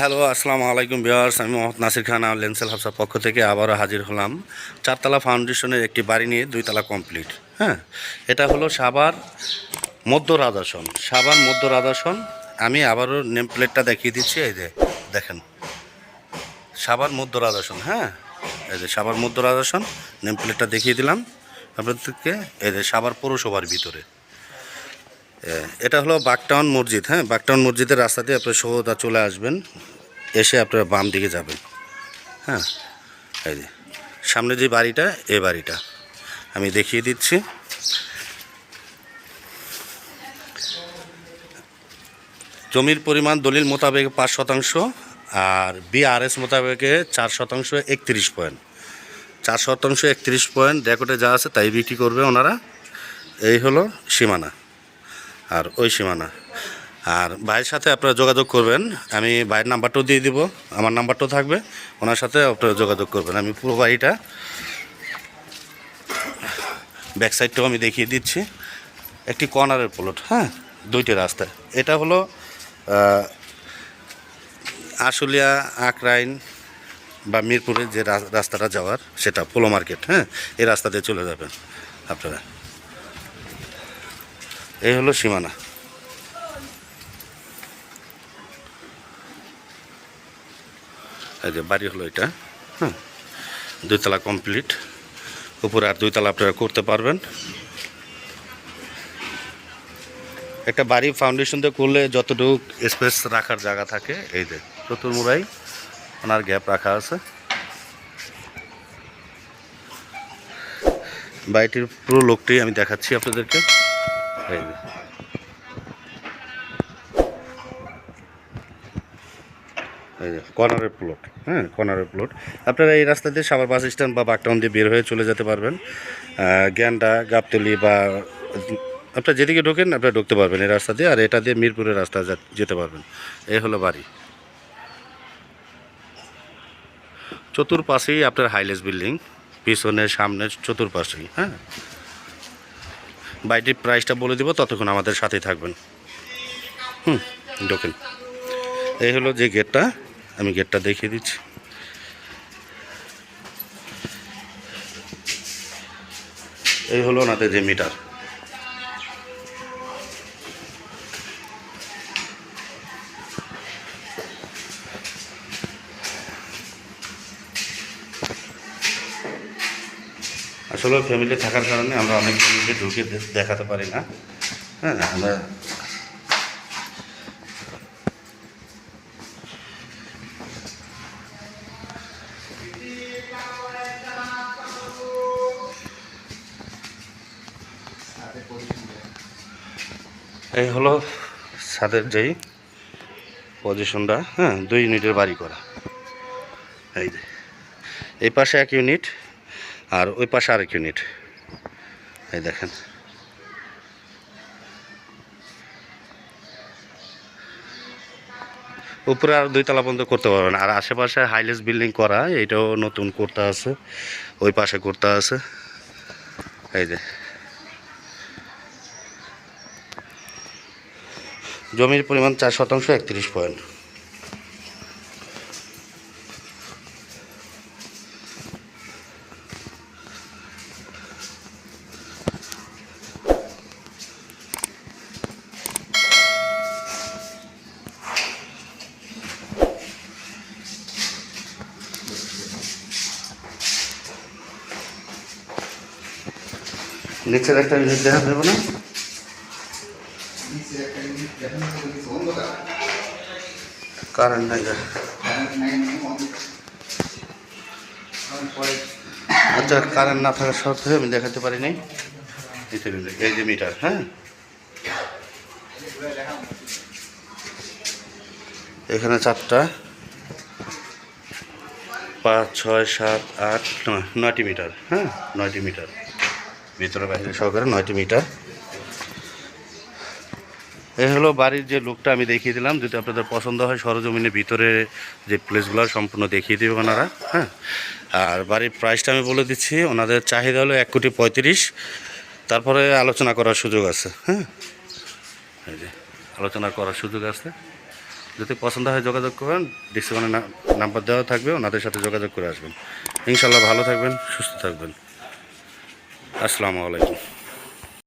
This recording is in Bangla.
হ্যালো আসসালামু আলাইকুম বিয়ার্স আমি মোহাম্মদ নাসির খান আর লেন্সেল হাফসার পক্ষ থেকে আবারও হাজির হলাম। চারতলা ফাউন্ডেশনের একটি বাড়ি নিয়ে দুইতলা কমপ্লিট হ্যাঁ? এটা হলো সাবার মধ্য রাজাসন। সাবার মধ্য রাজাসন, আমি আবারও নেম প্লেটটা দেখিয়ে দিচ্ছি, এই যে দেখেন। সাবার মধ্য রাজাসন হ্যাঁ? এই যে সাবার মধ্য রাজাসন, নেম প্লেটটা দেখিয়ে দিলাম আপনাদেরকে। এই যে সাবার পৌরসভার ভিতরে। এটা হলো বাগটাউন মসজিদ হ্যাঁ? বাগটাউন মসজিদের রাস্তা দিয়ে আপনার সোজা চলে আসবেন, এসে আপনারা বাম দিকে যাবেন হ্যাঁ? এই সামনে যে বাড়িটা, এ বাড়িটা। আমি দেখিয়ে দিচ্ছি। জমির পরিমাণ দলিল মোতাবেক পাঁচ শতাংশ আর বিআরএস মোতাবেকে চার শতাংশ একত্রিশ পয়েন্ট। চার শতাংশ একত্রিশ পয়েন্ট রেকর্ডে যা আছে তাই বিক্রি করবে ওনারা। এই হলো সীমানা। আর ওই সীমানা। আর ভাইয়ের সাথে আপনারা যোগাযোগ করবেন, আমি ভাইয়ের নাম্বারটাও দিয়ে দিব, আমার নাম্বারটাও থাকবে, ওনার সাথে আপনারা যোগাযোগ করবেন। আমি পুরো বাড়িটা ব্যাক সাইডটাও আমি দেখিয়ে দিচ্ছি। একটি কর্নারের প্লট হ্যাঁ? দুইটি রাস্তা। এটা হলো আশুলিয়া আকরাইন বা মিরপুরের যে রাস্তাটা যাওয়ার, সেটা পোলো মার্কেট হ্যাঁ? এই রাস্তা দিয়ে চলে যাবেন আপনারা। এই হলো সীমানা। এই যে বাড়ি হলো এটা হ্যাঁ? দুইতলা কমপ্লিট। উপরে আর দুইতলা আপনারা করতে পারবেন। একটা বাড়ি ফাউন্ডেশন দিয়ে করলে যতটুকু স্পেস রাখার জায়গা থাকে, এই যে চতুর্মুড়াই ওনার গ্যাপ রাখা আছে। বাড়িটির পুরো লোকটি আমি দেখাচ্ছি আপনাদেরকে। এই যে। কর্নারের প্লট হ্যাঁ কর্নারের প্লট আপনারা এই রাস্তা দিয়ে সাবার বাস স্ট্যান্ড বা বাগটাউন দিয়ে বের হয়ে চলে যেতে পারবেন। গ্যান্ডা, গাবতলি বা, আপনার যেদিকে ঢোকেন, আপনারা ঢুকতে পারবেন এই রাস্তা দিয়ে। আর এটা দিয়ে মিরপুরের রাস্তা যেতে পারবেন। এই হলো বাড়ি। চতুর্পাশেই আপনার হাইলেস বিল্ডিং, পিছনে, সামনে চতুর্পাশেই হ্যাঁ। বাড়িটির প্রাইসটা বলে দিব, ততক্ষণ আমাদের সাথেই থাকবেন। হুম, ঢোকেন। এই হলো যে গেটটা আমি গেটটা দেখিয়ে দিচ্ছি। এই হলো ওনাদের যে মিটার আসলে ফ্যামিলি থাকার কারণে আমরা অনেক ফ্যামিলি ঢুকে দেখাতে পারি না। হ্যাঁ আমরা এই হলো ছাদের যেই পজিশনটা হ্যাঁ দুই ইউনিটের বাড়ি করা। এই এই পাশে এক ইউনিট আর ওই পাশে আরেক ইউনিট এই দেখেন। উপরে আর দুই তলা পর্যন্ত করতে পারবেন আর আশেপাশে হাইলেস বিল্ডিং করা এইটাও নতুন করতে আছে। ওই পাশে করতে আছে। এই যে। জমির পরিমাণ চার শতাংশ একত্রিশ পয়েন্ট। নিচের একটা ইউনিট দেখা যাবে না? কারেন্ট নাই আচ্ছা কারেন্ট না থাকার সত্ত্বেও আমি দেখাতে পারি নাই। এই যে মিটার হ্যাঁ? এখানে চারটা। পাঁচ, ছয়, সাত, আট, নয়, নয়টি মিটার হ্যাঁ? নয়টি মিটার। ভিতরে বাইরে। সহকারে নয়টি মিটার। এ হলো বাড়ির যে লুকটা আমি দেখিয়ে দিলাম, যদি আপনাদের পছন্দ হয় সরজমিনের ভিতরে যে প্লেসগুলো সম্পূর্ণ দেখিয়ে দেবে ওনারা হ্যাঁ? আর বাড়ির প্রাইসটা আমি বলে দিচ্ছি, ওনাদের চাহিদা হলো এক কোটি পঁয়ত্রিশ। তারপরে আলোচনা করার সুযোগ আছে হ্যাঁ? যে, আলোচনা করার সুযোগ আছে। যদি পছন্দ হয় যোগাযোগ করবেন ডিসক্রিপশনে নাম্বার দেওয়া থাকবে, ওনাদের সাথে যোগাযোগ করে আসবেন। ইনশাল্লাহ ভালো থাকবেন, সুস্থ থাকবেন। আসসালামু আলাইকুম।